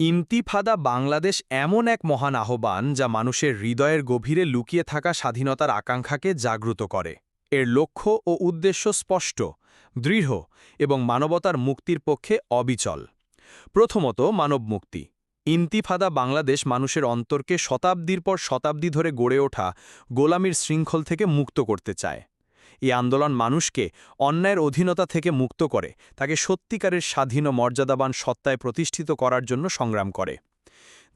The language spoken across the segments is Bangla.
ইমতিফাদা বাংলাদেশ এমন এক মহান আহ্বান যা মানুষের হৃদয়ের গভীরে লুকিয়ে থাকা স্বাধীনতার আকাঙ্ক্ষাকে জাগ্রত করে। এর লক্ষ্য ও উদ্দেশ্য স্পষ্ট, দৃঢ় এবং মানবতার মুক্তির পক্ষে অবিচল। প্রথমত, মানব মুক্তি। ইন্তিফাদা বাংলাদেশ মানুষের অন্তরকে শতাব্দীর পর শতাব্দী ধরে গড়ে ওঠা গোলামির শৃঙ্খল থেকে মুক্ত করতে চায়। এই আন্দোলন মানুষকে অন্যায়ের অধীনতা থেকে মুক্ত করে, তাকে সত্যিকারের স্বাধীন ও মর্যাদাবান সত্তায় প্রতিষ্ঠিত করার জন্য সংগ্রাম করে।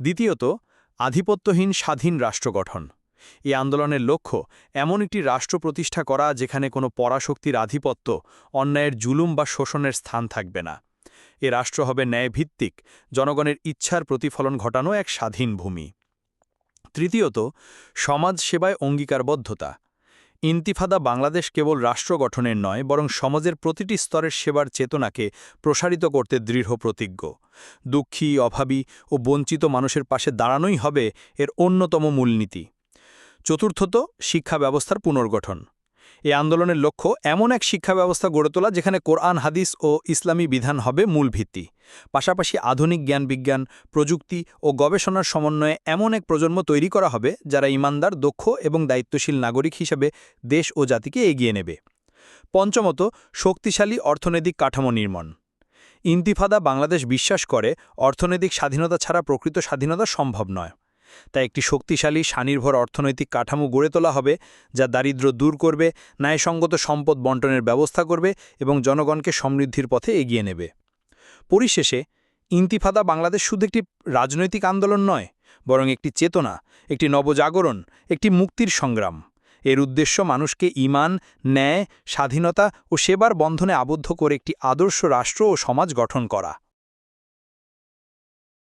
দ্বিতীয়ত, আধিপত্যহীন স্বাধীন রাষ্ট্র গঠন। এই আন্দোলনের লক্ষ্য এমন একটি রাষ্ট্র প্রতিষ্ঠা করা যেখানে কোনো পরাশক্তির আধিপত্য, অন্যায়ের জুলুম বা শোষণের স্থান থাকবে না। এ রাষ্ট্র হবে ন্যায়ভিত্তিক, জনগণের ইচ্ছার প্রতিফলন ঘটানো এক স্বাধীন ভূমি। তৃতীয়ত সমাজ সেবায় অঙ্গীকারবদ্ধতা। ইন্তিফাদা বাংলাদেশ কেবল রাষ্ট্র গঠনের নয়, বরং সমাজের প্রতিটি স্তরের সেবার চেতনাকে প্রসারিত করতে দৃঢ় প্রতিজ্ঞ। দুঃখী, অভাবী ও বঞ্চিত মানুষের পাশে দাঁড়ানোই হবে এর অন্যতম মূলনীতি। চতুর্থত, শিক্ষা ব্যবস্থার পুনর্গঠন। এই আন্দোলনের লক্ষ্য এমন এক শিক্ষা ব্যবস্থা গড়ে তোলা যেখানে কোরআন, হাদিস ও ইসলামী বিধান হবে মূল ভিত্তি। পাশাপাশি আধুনিক জ্ঞান বিজ্ঞান, প্রযুক্তি ও গবেষণার সমন্বয়ে এমন এক প্রজন্ম তৈরি করা হবে যারা ইমানদার, দক্ষ এবং দায়িত্বশীল নাগরিক হিসেবে দেশ ও জাতিকে এগিয়ে নেবে। পঞ্চমত, শক্তিশালী অর্থনৈতিক কাঠামো নির্মাণ। ইন্তিফাদা বাংলাদেশ বিশ্বাস করে, অর্থনৈতিক স্বাধীনতা ছাড়া প্রকৃত স্বাধীনতা সম্ভব নয়। তাই একটি শক্তিশালী, স্বনির্ভর অর্থনৈতিক কাঠামো গড়ে তোলা হবে, যা দারিদ্র দূর করবে, ন্যায়সঙ্গত সম্পদ বন্টনের ব্যবস্থা করবে এবং জনগণকে সমৃদ্ধির পথে এগিয়ে নেবে। পরিশেষে, ইন্তিফাদা বাংলাদেশ শুধু একটি রাজনৈতিক আন্দোলন নয়, বরং একটি চেতনা, একটি নবজাগরণ, একটি মুক্তির সংগ্রাম। এর উদ্দেশ্য মানুষকে ইমান, ন্যায়, স্বাধীনতা ও সেবার বন্ধনে আবদ্ধ করে একটি আদর্শ রাষ্ট্র ও সমাজ গঠন করা।